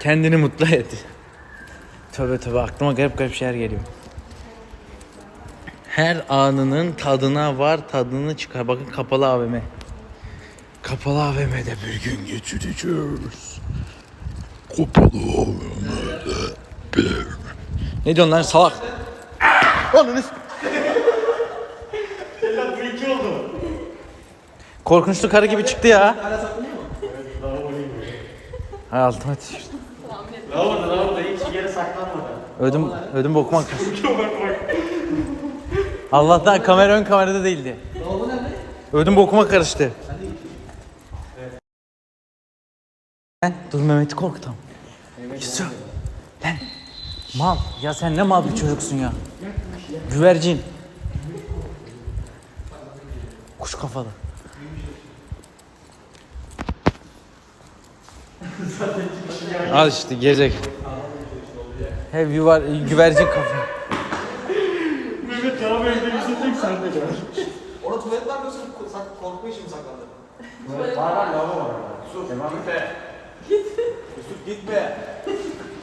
Kendini mutlu et. Tövbe tövbe aklıma garip garip şeyler geliyor. Her anının tadına var, tadını çıkar. Bakın kapalı AVM. Kapalı AVM'de bir gün geçireceğiz. Kapalı AVM'de bir... Ne diyorsun lan salak? Ananı. Korkunçlu karı gibi çıktı ya. Hay altıma tişört. Lavaboda lavaboda hiç yere saklanmadı. Ödüm, ödüm bokuma kaçtı. Allah'tan kamera ön kamerada değildi. Ödüm bokuma karıştı. Lan dur Mehmet'i korkutam. Yusuf. Lan. Mal. Ya sen ne mal bir çocuksun ya. Güvercin. Kuş kafalı. Al işte gelecek. Hep yuvar, güvercin kafa. Mehmet lavaboya gidebilirsin tek sende de. Orada tuvalet var mı? Sak- Korkma için mi saklandı? Var var lavabo var. Yusuf. Devam et. Yusuf gitme.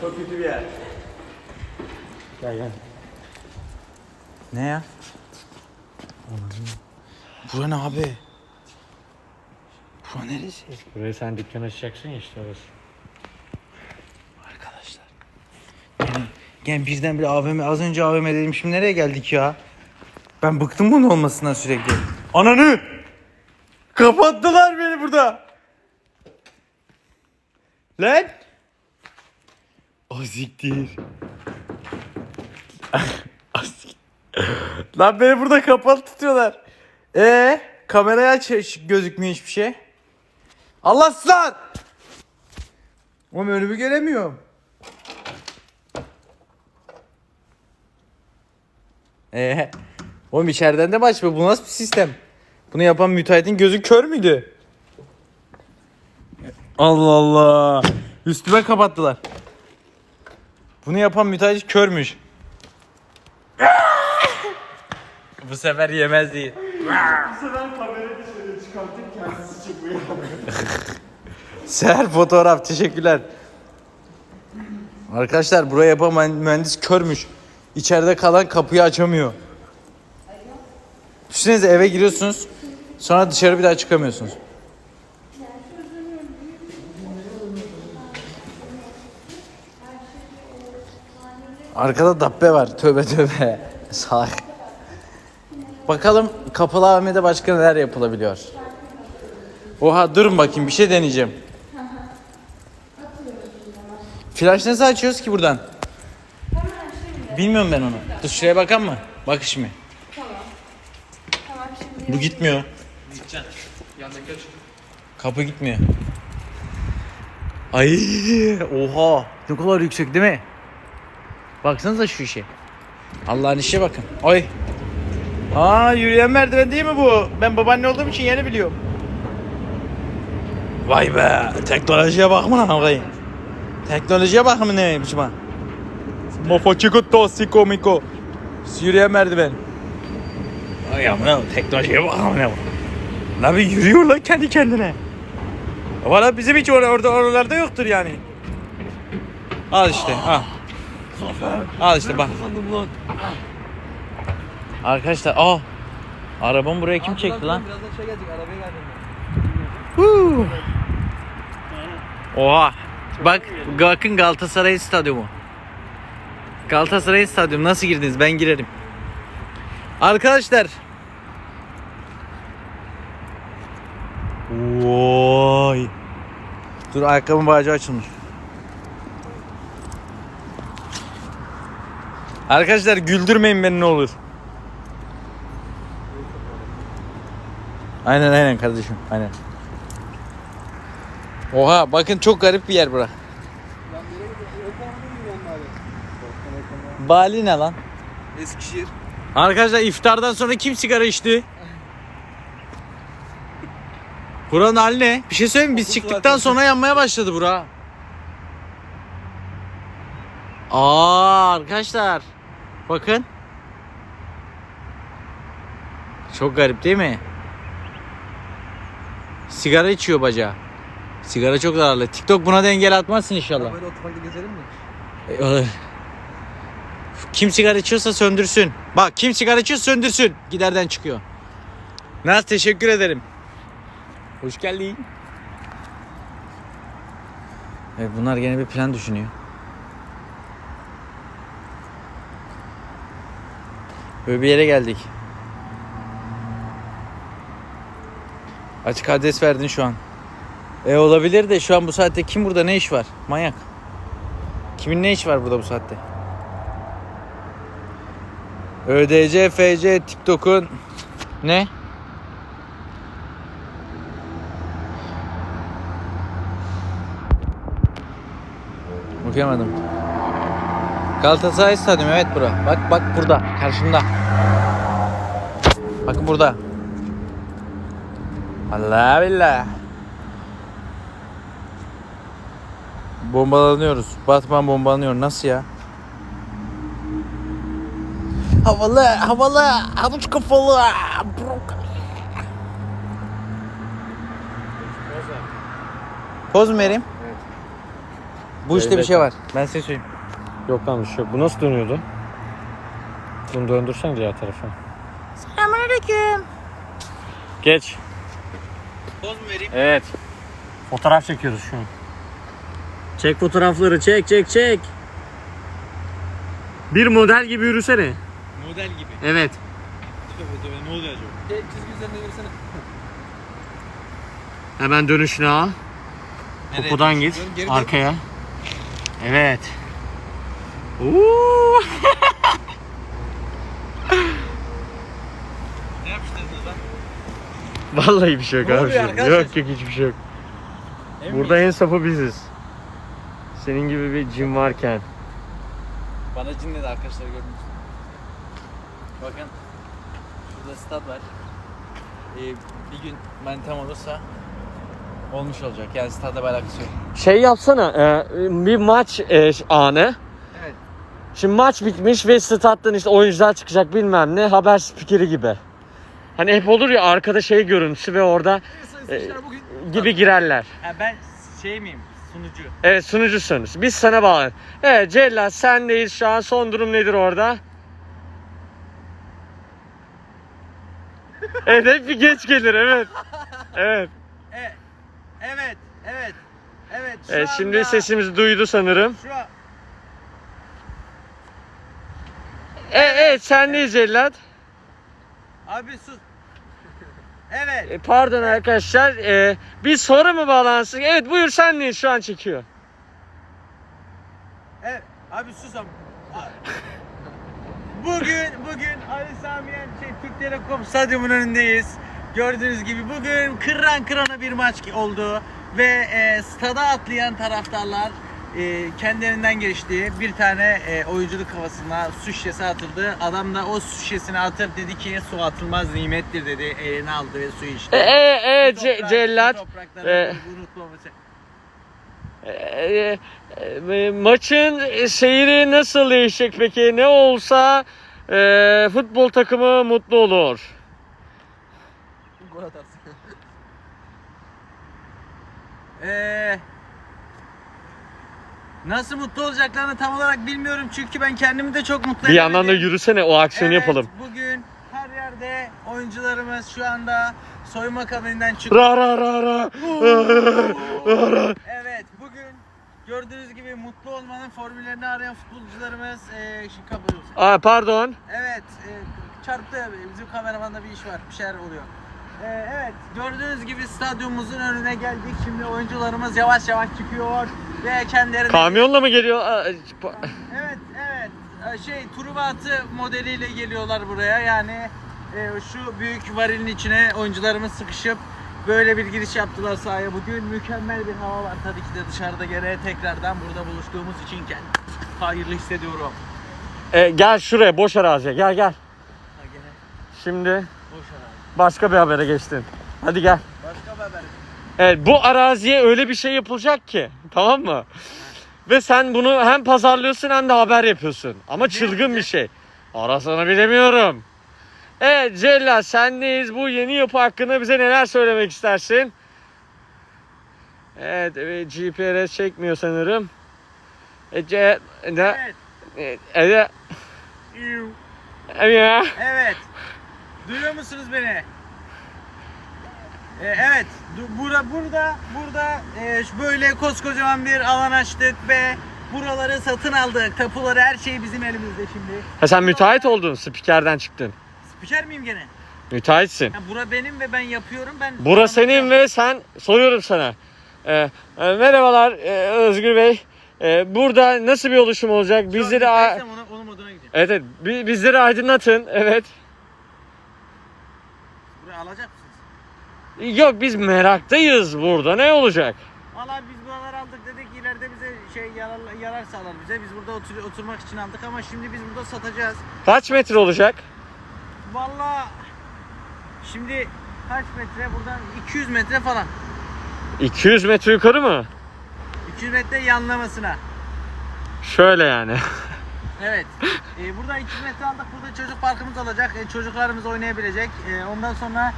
Çok kötü bir yer. Gel gel. Ne ya? Bura ne abi? Bura neresi? Buraya sen dükkan açacaksın ya işte orası. Arkadaşlar. Yani, yani birden bir AVM, az önce AVM dedim şimdi nereye geldik ya? Ben bıktım bunun olmasından sürekli. Ananı! Kapattılar beni burada. Lan! Aziktir. Azik. Lan beni burada kapalı tutuyorlar. Ee, kameraya aç gözükmüyor hiçbir şey. Allah lan! Oğlum önümü göremiyorum. Ee, oğlum içeriden de açmıyor? Bu nasıl bir sistem? Bunu yapan müteahhitin gözü kör müydü? Allah Allah. Üstüme kapattılar. Bunu yapan müteahhit körmüş. Bu sefer yemez değil. Bu sefer çıkmıyor. Seher fotoğraf teşekkürler. Arkadaşlar buraya yapan mühen- mühendis körmüş. İçeride kalan kapıyı açamıyor. Düşünsenize eve giriyorsunuz. Sonra dışarı bir daha çıkamıyorsunuz. Arkada dabbe var. Tövbe tövbe. Salak. Bakalım kapalı AVM'de başka neler yapılabiliyor. Oha durun bakayım bir şey deneyeceğim. Flash nasıl açıyoruz ki buradan? Bilmiyorum ben onu. Dur şuraya bakan mı? Bak şimdi. Bu gitmiyor. Kapı gitmiyor. Ay oha ne kadar yüksek değil mi? Baksanıza şu işe. Allah'ın işe bakın. Ay. Aa yürüyen merdiven değil mi bu? Ben babaanne olduğum için yeni biliyorum. Vay be teknolojiye bak mı lan orayı? Teknolojiye bak mı ne biçim ha? Mofoçiko tosiko miko. Yürüyen merdiven. Ay amına teknolojiye bak amına. Lan bir yürüyor lan kendi kendine. Valla bizim hiç or- orada oralarda yoktur yani. Al işte al. Al işte bak. Arkadaşlar aa. Arabamı buraya kim çekti lan? Birazdan şey gelecek arabaya geldim. Oha. Bak bakın Galatasaray stadyumu. Galatasaray stadyumu nasıl girdiniz? Ben girerim. Arkadaşlar. Vay. Dur ayakkabımın bacağı açılmış. Arkadaşlar güldürmeyin beni ne olur. Aynen aynen kardeşim aynen. Oha bakın çok garip bir yer bura. Bali ne lan? Eskişehir. Arkadaşlar iftardan sonra kim sigara içti? Buranın hali ne? Bir şey söyleyeyim mi? Biz çıktıktan sonra yanmaya başladı bura. Aa arkadaşlar. Bakın. Çok garip değil mi? Sigara içiyor bacağı. Sigara çok zararlı. TikTok buna da engel atmazsın inşallah. Böyle otoparkta gezelim mi? E, olur. Kim sigara içiyorsa söndürsün. Bak kim sigara içiyorsa söndürsün. Giderden çıkıyor. Naz teşekkür ederim. Hoş geldin. Evet bunlar gene bir plan düşünüyor. Böyle bir yere geldik. Açık adres verdin şu an. E olabilir de şu an bu saatte kim burada ne iş var? Manyak. Kimin ne işi var burada bu saatte? ÖDC, FC, TikTok'un ne? Okuyamadım. Galatasaray Stadyumu evet bura. Bak bak burada karşımda. Bakın burada. Allah billah. Bombalanıyoruz. Batman bombalanıyor. Nasıl ya? Havalı, havalı, havuç kafalı. Poz mu vereyim? Bu işte bir şey var. Ben size söyleyeyim. Yok lan bir şey yok. Bu nasıl dönüyordu? Bunu döndürsen diğer tarafa. Selamünaleyküm. Geç. Poz mu vereyim? Evet. Fotoğraf çekiyoruz şu an. Çek fotoğrafları çek çek çek. Bir model gibi yürüsene. Model gibi. Evet. Tövbe tövbe ne oluyor acaba? Çizgi üzerinde yürüsene. Hemen dönüşüne al. Nereye? Popodan git. Dön, geri dön. Arkaya. Evet. Uuu. Ne yapıştırdınız lan? Vallahi bir şey yok Ne abi. oluyor Yok arkadaşlar? yok hiçbir şey yok. Emin Burada en safı biziz. Senin gibi bir cin varken. Bana cin dedi arkadaşlar gördünüz? Bakın şurada stat var. Ee, bir gün manitam olursa olmuş olacak. Yani stadla bir alakası yok. Şey yapsana e, bir maç e, anı. Evet. Şimdi maç bitmiş ve stat'tan işte oyuncular çıkacak bilmem ne haber spikeri gibi. Hani hep olur ya arkada şey görüntüsü ve orada bugün gibi girerler. Ha ben şey miyim? Sunucu. Evet sunucusun. Biz sana bağlı. Evet Cellat sendeyiz şu an. Son durum nedir orada? evet hep bir geç gelir evet. Evet. E, evet, evet, evet. Şu evet şimdi anda- sesimizi duydu sanırım. Şu an E, evet sendeyiz Cellat. abi sus. Evet. E, pardon arkadaşlar. E, bir soru mu bağlansın? Evet buyur sendeyiz şu an çekiyor. Evet. Abi sus abi. Bugün bugün Ali Sami şey, Türk Telekom Stadyumu'nun önündeyiz. Gördüğünüz gibi bugün kırran kırana bir maç oldu ve e, stada atlayan taraftarlar e, kendilerinden geçti. Bir tane e, oyunculuk havasına su şişesi atıldı. Adam da o su şişesini atıp dedi ki su atılmaz nimettir dedi. Eline aldı ve su içti. E, e, e, Ce- Cellat. e, e, e, e, maçın seyri nasıl değişecek peki? Ne olsa e, futbol takımı mutlu olur. gol atarsın. Ee, nasıl mutlu olacaklarını tam olarak bilmiyorum çünkü ben kendimi de çok mutlu Bir yandan da edemedim. yürüsene o aksiyonu Evet, yapalım. Bugün her yerde oyuncularımız şu anda soyunma kabininden çıktı. Ra ra ra ra. Ra ra. evet bugün gördüğünüz gibi mutlu olmanın formüllerini arayan futbolcularımız ee, şimdi kapatıyoruz. Aa, pardon. Evet, e, çarptı. Bizim kameramanda bir iş var, bir şeyler oluyor. E, evet, gördüğünüz gibi stadyumumuzun önüne geldik. Şimdi oyuncularımız yavaş yavaş çıkıyor ve kendilerine... Kamyonla mı geliyor? Pa- Evet, evet. E, Şey, Turubatı modeliyle geliyorlar buraya. Yani e, şu büyük varilin içine oyuncularımız sıkışıp böyle bir giriş yaptılar sahaya. Bugün mükemmel bir hava var. Tabii ki de dışarıda gene tekrardan burada buluştuğumuz için kendimi hayırlı hissediyorum. E, gel şuraya boş araziye gel gel. Ha, gene Şimdi boş ara. Başka bir habere geçtin. Hadi gel. Başka bir haber. Evet bu araziye öyle bir şey yapılacak ki tamam mı? Ve sen bunu hem pazarlıyorsun hem de haber yapıyorsun. Ama çılgın bir şey. Arasını bilemiyorum. Evet Cella sendeyiz. Bu yeni yapı hakkında bize neler söylemek istersin? Evet, e, GPS çekmiyor sanırım. E, C, ne? Evet. E, e, İyu. e, ya. Evet. Duyuyor musunuz beni? Ee, evet. Burada burada burada e, böyle koskocaman bir alan açtık ve buraları satın aldık. Tapuları her şey bizim elimizde şimdi. Ha, sen müteahhit oldun, spikerden çıktın. Spiker miyim gene? Müteahhitsin. Ha, bura benim ve ben yapıyorum. Ben Bura senin ve sen soruyorum sana. Ee, e, merhabalar e, Özgür Bey. E, burada nasıl bir oluşum olacak? Bizleri a- Onu, onun moduna gideceğim. Evet, evet. Bi- bizleri aydınlatın. Evet. Alacak mısınız? Yok biz meraktayız burada. Ne olacak? Valla biz buraları aldık dedik ileride bize şey yarar, yarar sağlar bize. Biz burada otur, oturmak için aldık ama şimdi biz burada satacağız. Kaç metre olacak? Valla şimdi kaç metre buradan 200 metre falan. 200 metre yukarı mı? 200 metre yanlamasına. Şöyle yani. Evet. Ee, burada 200 metre aldık. Burada çocuk parkımız olacak. Ee, çocuklarımız oynayabilecek. Ee, ondan sonra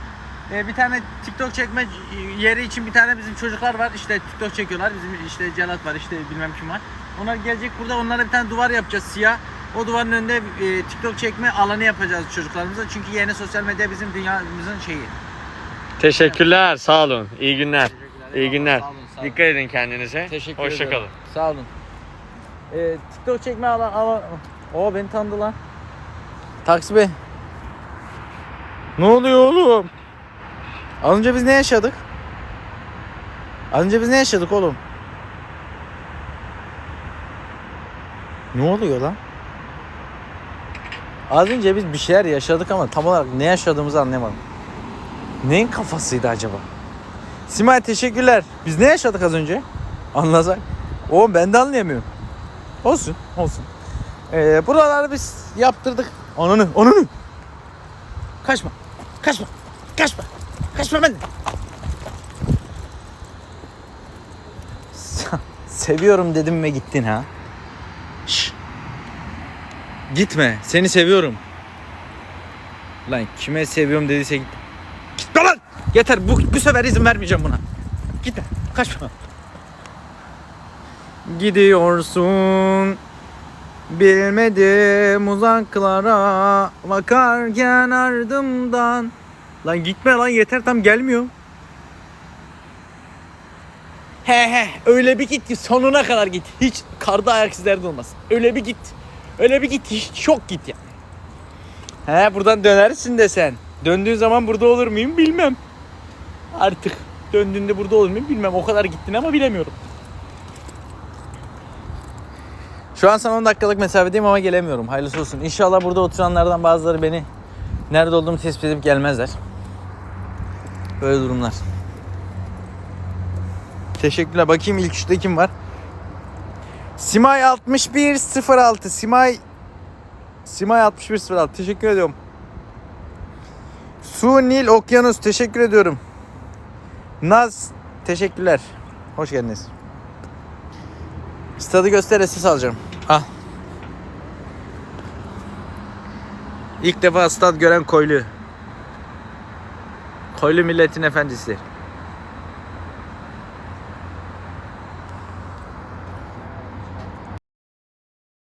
e, bir tane TikTok çekme yeri için bir tane bizim çocuklar var. İşte TikTok çekiyorlar. Bizim işte Celat var işte bilmem kim var. Onlar gelecek burada onlara bir tane duvar yapacağız siyah. O duvarın önünde e, TikTok çekme alanı yapacağız çocuklarımıza. Çünkü yeni sosyal medya bizim dünyamızın şeyi. Teşekkürler. Sağ olun. İyi günler. İyi günler. Sağ olun, sağ olun. Dikkat edin kendinize. Teşekkür Hoşça ederim. kalın. Sağ olun. Ee, TikTok çekme alan, alan... O beni tanıdı lan. Taksi Bey. Ne oluyor oğlum? Az önce biz ne yaşadık? Az önce biz ne yaşadık oğlum? Ne oluyor lan? Az önce biz bir şeyler yaşadık ama tam olarak ne yaşadığımızı anlayamadım. Neyin kafasıydı acaba? Simay teşekkürler. Biz ne yaşadık az önce? Anlasak. O ben de anlayamıyorum. Olsun, olsun. Ee, buraları biz yaptırdık. Ananı, ananı. Kaçma, kaçma, kaçma, kaçma. Se- Seviyorum dedim ve gittin ha. Şş. Gitme, seni seviyorum. Lan kime seviyorum dediyse git. Gitme lan! Yeter bu, bu sefer izin vermeyeceğim buna. Gitme, kaçma. Gidiyorsun? Bilmedim uzaklara Bakarken ardımdan. Lan gitme lan yeter tam gelmiyor. He he öyle bir git ki sonuna kadar git. Hiç karda ayak izleri de olmaz. Öyle bir git Öyle bir git hiç çok git ya. He buradan dönersin de sen. Döndüğün zaman burada olur muyum bilmem. Artık döndüğünde burada olur muyum bilmem. O kadar gittin ama bilemiyorum Şu an sana 10 dakikalık mesafedeyim ama gelemiyorum. Hayırlısı olsun. İnşallah burada oturanlardan bazıları beni nerede olduğumu tespit edip gelmezler. Böyle durumlar. Teşekkürler. Bakayım ilk üçte kim var? Simay 6106. Simay Simay 6106. Teşekkür ediyorum. Su Nil Okyanus. Teşekkür ediyorum. Naz. Teşekkürler. Hoş geldiniz. Stadı göster SS alacağım. İlk defa stad gören Koylu. Koylu milletin efendisi.